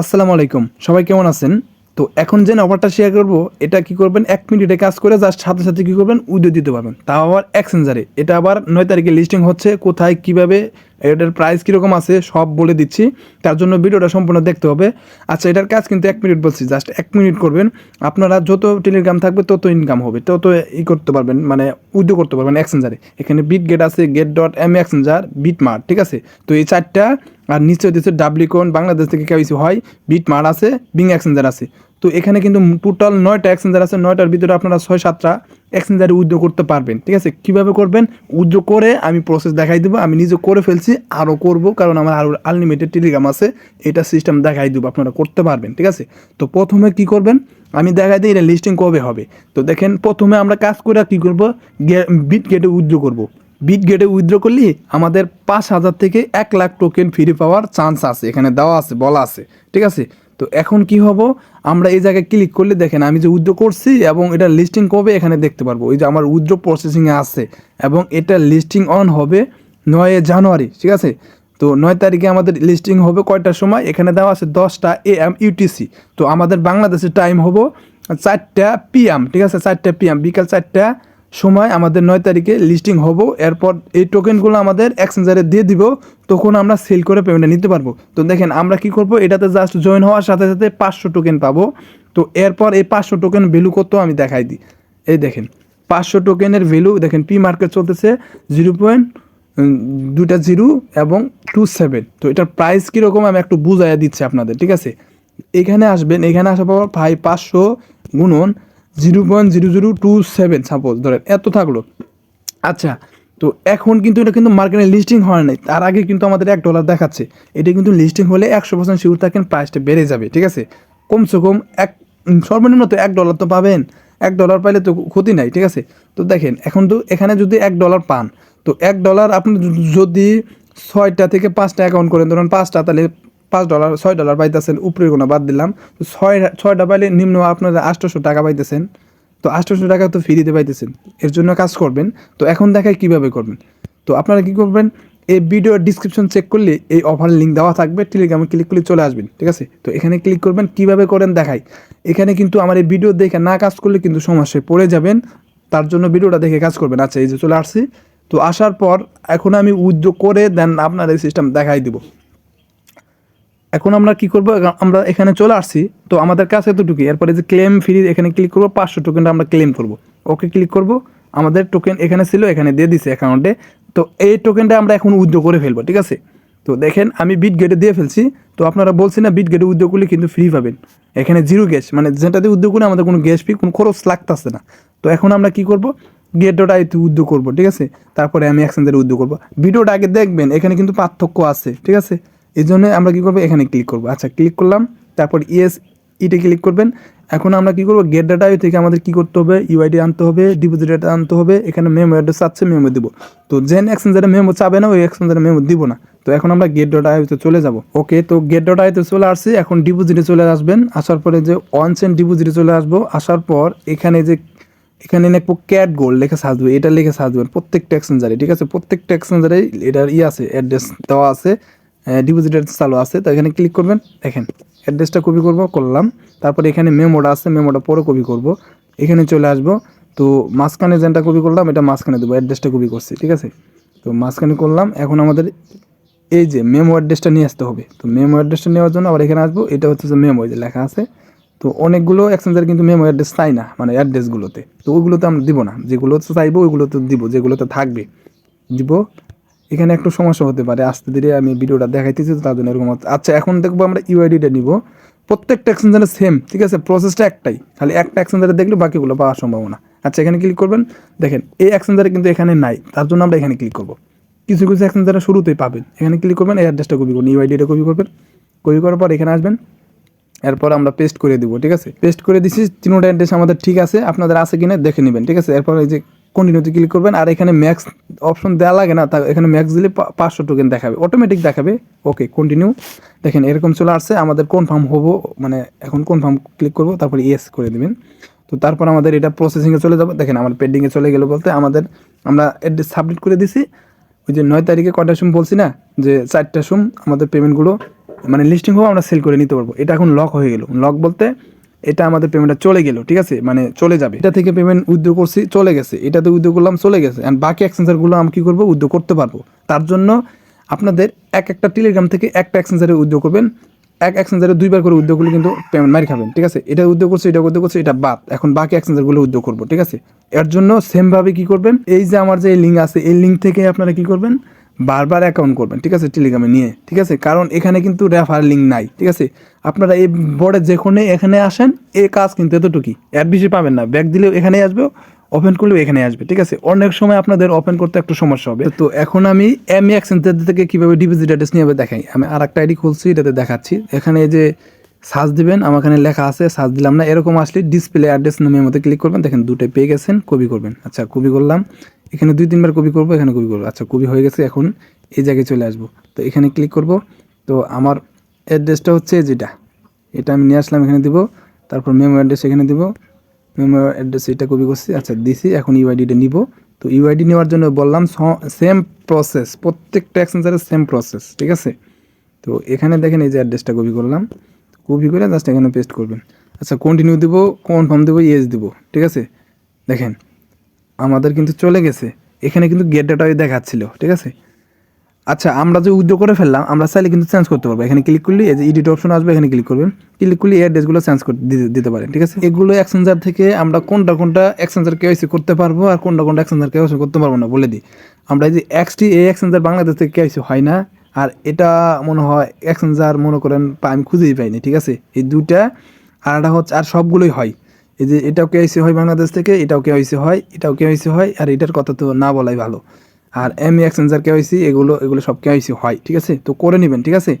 আসসালামু আলাইকুম। সবাই কেমন আছেন? তো এখন যে অফারটা শেয়ার করব, এটা কি করবেন? এক মিনিটে কাজ করে জাস্ট সাথে সাথে কী করবেন? উদ্যোগ দিতে পারবেন। তাও আবার এক্সেঞ্জারে এটা আবার নয় তারিখে লিস্টিং হচ্ছে। কোথায়, কীভাবে এটার প্রাইস কীরকম আছে সব বলে দিচ্ছি। তার জন্য ভিডিওটা সম্পূর্ণ দেখতে হবে। আচ্ছা এটার কাজ কিন্তু এক মিনিট বলছি জাস্ট এক মিনিট করবেন। আপনারা যত টেলিগ্রাম থাকবে, তত ইনকাম হবে, তত ই করতে পারবেন মানে উইডিও করতে পারবেন এক্সচেঞ্জারে এখানে বিট গেট আছে get dot M exchanger BitMart ঠিক আছে? তো এই চারটা, আর নিচে হচ্ছে ডাবলিকন বাংলাদেশ থেকে কেউ হয় বিট মার আছে বিং এক্সচেঞ্জার আছে। তো এখানে কিন্তু টোটাল নয়টা এক্সচেঞ্জার আছে, নয়টার ভিতরে আপনারা ছয়, সাতটা এক্সচেঞ্জারে উদ্যোগ করতে পারবেন, ঠিক আছে? কীভাবে করবেন? উদ্যোগ করে আমি প্রসেস দেখাই দেবো, আমি নিজে করে ফেলছি, আরও করব, কারণ আমার আরও আনলিমিটেড টেলিগ্রাম আছে, এটা সিস্টেম দেখাই দেবো, আপনারা করতে পারবেন, ঠিক আছে? তো প্রথমে কি করবেন? আমি দেখাই দিই এটা লিস্টিং কবে হবে। তো দেখেন, প্রথমে আমরা কাজ করে কী করব? বিট গেটে উদ্যোগ করব। বিট গেটে উইথড্র করলে আমাদের পাঁচ হাজার থেকে এক লাখ টোকেন ফ্রি পাওয়ার চান্স আছে, এখানে দেওয়া আছে, বলা আছে, ঠিক আছে? তো এখন কি হব? আমরা এই জায়গায় ক্লিক করলে দেখেন আমি যে উইথড্র করছি এবং এটা লিস্টিং কবে এখানে দেখতে পারব। ওই যে আমার উইথড্র প্রসেসিংয়ে আছে এবং এটা লিস্টিং অন হবে নয় জানুয়ারি, ঠিক আছে? তো নয় তারিখে আমাদের লিস্টিং হবে কয়টার সময়? এখানে দেওয়া আছে দশটা এ এম ইউটিসি তো আমাদের বাংলাদেশের টাইম হব চারটা পিএম ঠিক আছে? চারটা পিএম বিকাল চারটা সময় আমাদের নয় তারিখে লিস্টিং হব, এরপর এই টোকেনগুলো আমাদের এক্সচেঞ্জারে দিয়ে দিব, তখন আমরা সেল করে পেমেন্টটা নিতে পারব। তো দেখেন আমরা কি করব, এটাতে জাস্ট জয়েন হওয়ার সাথে সাথে পাঁচশো টোকেন পাবো। তো এরপর এই পাঁচশো টোকেন ভ্যালু কত আমি দেখাই দিই এই দেখেন, পাঁচশো টোকেনের ভ্যালু দেখেন পি মার্কেট চলতেছে জিরো পয়েন্ট দুইটা জিরো এবং টু সেভেন তো এটার প্রাইস কীরকম আমি একটু বুঝাইয়া দিচ্ছি আপনাদের, ঠিক আছে? এখানে আসবেন, এখানে আসার পর ভাই পাঁচশো গুণন zero point zero zero two seven suppose ধরেন, এত থাকল। আচ্ছা তো এখন কিন্তু এটা কিন্তু মার্কেটে লিস্টিং হয় নাই। তার আগে কিন্তু আমাদের এক ডলার দেখাচ্ছে। এটা কিন্তু লিস্টিং হলে একশো পার্সেন্ট শিওর থাকেন প্রাইসটা বেড়ে যাবে, ঠিক আছে? কমসে কম এক, সর্বনিম্ন তো এক ডলার তো পাবেন। এক ডলার পাইলে তো ক্ষতি নাই, ঠিক আছে? তো দেখেন, এখন তো এখানে যদি এক ডলার পান, তো এক ডলার আপনি যদি ছয়টা থেকে পাঁচটা অ্যাকাউন্ট করেন, ধরুন পাঁচটা, তাহলে পাঁচ ডলার ছয় ডলার পাইতেছেন উপরে কোনো বাদ দিলাম। তো ছয়, ছয়টা পাইলে নিম্ন আপনারা আটশোশো টাকা পাইতেছেন। তো আটশোশো টাকা তো ফ্রিতে পাইতেছেন। এর জন্য কাজ করবেন। তো এখন দেখায় কীভাবে করবেন। তো আপনারা কি করবেন, এই ভিডিও ডিসক্রিপশন চেক করলে এই অফার লিঙ্ক দেওয়া থাকবে। টেলিগ্রামে ক্লিক করলে চলে আসবেন, ঠিক আছে? তো এখানে ক্লিক করবেন, কীভাবে করেন দেখাই। এখানে কিন্তু আমার এই ভিডিও দেখে না কাজ করলে কিন্তু সমস্যায় পড়ে যাবেন। তার জন্য ভিডিওটা দেখে কাজ করবেন। আচ্ছা এই যে চলে আসছি। তো আসার পর এখন আমি উদ্যোগ করে দেন আপনার এই সিস্টেম দেখাই দিব। এখন আমরা কি করব? আমরা এখানে চলে আসছি। তো আমাদের কাছে এতটুকু এরপরে যে ক্লেম ফ্রি এখানে ক্লিক করব, পাঁচশো টোকেনটা আমরা ক্লেম করব। ওকে ক্লিক করব। আমাদের টোকেন এখানে ছিল, এখানে দিয়ে দিছে অ্যাকাউন্টে তো এই টোকেনটা আমরা এখন উদ্যোগ করে ফেলব, ঠিক আছে? তো দেখেন, আমি বিট গেটে দিয়ে ফেলছি। তো আপনারা বলছেন না বিট গেটে উদ্যোগ করলে কিন্তু ফ্রি পাবেন। এখানে জিরো গ্যাস মানে যেটাতে উদ্যোগ করে, আমাদের কোনো গ্যাস ফি কোনো খরচ লাগতেছে না। তো এখন আমরা কি করব? গেটটা এতে উদ্যোগ করব, ঠিক আছে? তারপরে আমি এক্সচেঞ্জের উদ্যোগ করব। ভিডিওটা আগে দেখবেন, এখানে কিন্তু পার্থক্য আছে, ঠিক আছে? এই জন্য আমরা কী করব? এখানে ক্লিক করব। আচ্ছা ক্লিক করলাম, তারপর ইএস ইটে ক্লিক করবেন। এখন আমরা কী করব? গেট ডাটা থেকে আমাদের কী করতে হবে? ইউআইডি আনতে হবে ডিপোজিট ডাটা আনতে হবে। এখানে মেমো অ্যাড্রেস চাচ্ছে মেমো দিব। তো জেন এক্সচেঞ্জারে মেমো চাবে না, ওই এক্সচেঞ্জারে মেমো দিব না। তো এখন আমরা গেট ডট আইতে চলে যাব। ওকে তো গেট ডট আইতে চলে আসছি। এখন ডিপোজিটে চলে আসবেন। আসার পরে যে ওয়ান সেন্ট ডিপোজিটে চলে আসব। আসার পর এখানে যে, এখানে লিখব ক্যাট গোল্ড লেখা সাজবে এটা লিখে সাজবেন প্রত্যেকটা এক্সচেঞ্জারে ঠিক আছে? প্রত্যেকটা এক্সচেঞ্জারে এটার ই আছে অ্যাড্রেস দেওয়া আছে। ডিপোজিটের চালু আছে, তো এখানে ক্লিক করবেন, দেখেন অ্যাড্রেসটা কপি করব, করলাম, তারপর এখানে মেমোটা আছে মেমোটা পরে কপি করব, এখানে চলে আসব, তো মাঝখানে যেটা কপি করলাম, এটা মাঝখানে দেবো অ্যাড্রেসটা কপি করছি, ঠিক আছে? তো মাঝখানে করলাম, এখন আমাদের এই যে মেমো অ্যাড্রেসটা নিয়ে আসতে হবে, তো মেমো অ্যাড্রেসটা নেওয়ার জন্য আবার এখানে আসব, এটা হচ্ছে যে মেমো যে লেখা আছে, তো অনেকগুলো এক্সচেঞ্জার কিন্তু মেমো অ্যাড্রেস চাই না মানে অ্যাড্রেসগুলোতে তো ওইগুলোতে আমরা দিব না যেগুলোতে চাইব, ওইগুলোতে দিব, যেগুলোতে থাকবে, দিব এখানে একটু সমস্যা হতে পারে, আস্তে ধীরে আমি ভিডিওটা দেখাইতেছি তো তার জন্য এরকম আচ্ছা এখন দেখব আমরা ইউআইডিটা নিব। প্রত্যেকটা এক্সচেঞ্জারে সেম ঠিক আছে? প্রসেসটা একটাই, খালি একটা এক্সচেঞ্জারে দেখলে বাকিগুলো পাওয়ার সম্ভাবনা। আচ্ছা এখানে ক্লিক করবেন। দেখেন, এই এক্সচেঞ্জারে কিন্তু এখানে নাই, তার জন্য আমরা এখানে ক্লিক করব। কিছু কিছু এক্সচেঞ্জারে শুরুতেই পাবেন। এখানে ক্লিক করবেন, এই অ্যাড্রেসটা কপি করুন ইউআইডিটা কপি করবেন। কপি করার পর এখানে আসবেন। এরপর আমরা পেস্ট করে দিব, ঠিক আছে? পেস্ট করে দিছি, তিনোটা অ্যাড্রেস আমাদের ঠিক আছে, আপনাদের আছে কিনা দেখে নেবেন, ঠিক আছে? এরপর এই যে কন্টিনিউতে ক্লিক করবেন, আর এখানে ম্যাক্স অপশন দেওয়া লাগে না, তা এখানে ম্যাক্স দিলে পাঁচশো টোকেন দেখাবে অটোমেটিক দেখাবে ওকে কন্টিনিউ দেখেন এরকম চলে আসছে, আমাদের কনফার্ম হব মানে এখন কনফার্ম ক্লিক করব, তারপর ইয়েস করে দেবেন। তো তারপর আমাদের এটা প্রসেসিংয়ে চলে যাবে, দেখেন আমার পেন্ডিংয়ে চলে গেলো বলতে, আমাদের আমরা অ্যাড্রেস সাবমিট করে দিছি, ওই যে নয় তারিখে কটার সুম বলছি না, যে চারটার সুম আমাদের পেমেন্টগুলো মানে লিস্টিং হব আমরা সেল করে নিতে পারব, এটা এখন লক হয়ে গেল। লক বলতে এটা আমাদের পেমেন্টটা চলে গেল, ঠিক আছে? মানে চলে যাবে। এটা থেকে পেমেন্ট উদ্যোগ করছি, চলে গেছে। এটাতে উদ্যোগ করলাম, চলে গেছে। অ্যান্ড বাকি এক্সচেঞ্জারগুলো আমি কী করব? উদ্যোগ করতে পারব। তার জন্য আপনাদের এক একটা টেলিগ্রাম থেকে একটা এক্সচেঞ্জারে উদ্যোগ করবেন। এক এক্সচেঞ্জারে দুইবার করে উদ্যোগগুলো কিন্তু পেমেন্ট মারি খাবেন, ঠিক আছে? এটা উদ্যোগ করছে, এটা উদ্যোগ করছে, এটা বাদ। এখন বাকি এক্সচেঞ্জারগুলো উদ্যোগ করব, ঠিক আছে? এর জন্য সেমভাবে কি করবেন? এই যে আমার যে লিঙ্ক আছে, এই লিঙ্ক থেকে আপনারা কি করবেন? বারবার অ্যাকাউন্ট করবেন, ঠিক আছে? টেলিগ্রামে নিয়ে, ঠিক আছে? কারণ এখানে কিন্তু রেফার লিঙ্ক নাই, ঠিক আছে? আপনারা এই বোর্ডে যেখানে এখানে আসেন এই কাজ কিন্তু এতটুকুই। এর বেশি পাবেন না। ব্যাগ দিলেও এখানে আসবে ওপেন করলেও এখানে আসবে, ঠিক আছে? অনেক সময় আপনাদের ওপেন করতে একটু সমস্যা হবে। তো এখন আমি এম এক্সেন্টার থেকে কীভাবে ডিপোজিট অ্যাড্রেস নিয়ে দেখাই। আমি আর একটা আইডি খুলছি, এটাতে দেখাচ্ছি। এখানে যে সার্চ দিবেন, আমার এখানে লেখা আছে সার্চ দিলাম না, এরকম আসলে ডিসপ্লে অ্যাড্রেস নামের মধ্যে ক্লিক করবেন। দেখেন দুটোই পেয়ে গেছেন কপি করবেন। আচ্ছা কপি করলাম। এখানে দুই তিনবার কপি করব, এখানে কপি করব। আচ্ছা কপি হয়ে গেছে, এখন এই জায়গায় চলে আসব। তো এখানে ক্লিক করব। তো আমার অ্যাড্রেসটা হচ্ছে যেটা, এটা আমি নিয়ে আসলাম, এখানে দিব। তারপর মেমো অ্যাড্রেস এখানে দিব। মেমো অ্যাড্রেস এটা কপি করছি। আচ্ছা দিছি, এখন ইউআইডিটা নিব। তো ইউআইডি নেওয়ার জন্য বললাম সেম প্রসেস প্রত্যেকটা এক্সচেঞ্জারের সেম প্রসেস ঠিক আছে? তো এখানে দেখেন এই যে অ্যাড্রেসটা কপি করলাম। কপি করে জাস্ট এখানে পেস্ট করবেন। আচ্ছা কন্টিনিউ দিব কনফার্ম দেবো ইয়েস দিব, ঠিক আছে? দেখেন আমাদের কিন্তু চলে গেছে। এখানে কিন্তু গেট ডাটাই দেখাচ্ছিল, ঠিক আছে? আচ্ছা আমরা যে উদ্যোগ করে ফেললাম, আমরা চাইলে কিন্তু চেঞ্জ করতে পারব। এখানে ক্লিক করলে এই যে এডিট অপশন আসবে, এখানে ক্লিক করবেন। ক্লিক করলে এই অ্যাড্রেসগুলো চেঞ্জ করতে দিতে- পারেন, ঠিক আছে? এগুলো এক্সচেঞ্জার থেকে আমরা কোনটা কোনটা এক্সচেঞ্জার কেওয়াইসি করতে পারব আর কোনটা কোনটা এক্সচেঞ্জার কেওয়াইসি করতে পারব না, বলে দিই। আমরা এই যে এক্সটি এই এক্সচেঞ্জার বাংলাদেশ থেকে কেওয়াইসি হয় না, আর এটা মনে হয় এক্সচেঞ্জার মনে করেন, আমি খুঁজেই পাইনি, ঠিক আছে? এই দুইটা, আর একটা হচ্ছে, আর সবগুলোই হয়। এই যে এটাও কে আইসি হয় বাংলাদেশ থেকে, এটাও কে আইসি হয়, এটাও কে আইসি হয়, আর এটার কথা তো না বলাই ভালো। আর এম কে হৈসি এগুলো এগুলো সব কে আইসি হয়, ঠিক আছে? তো করে নেবেন, ঠিক আছে?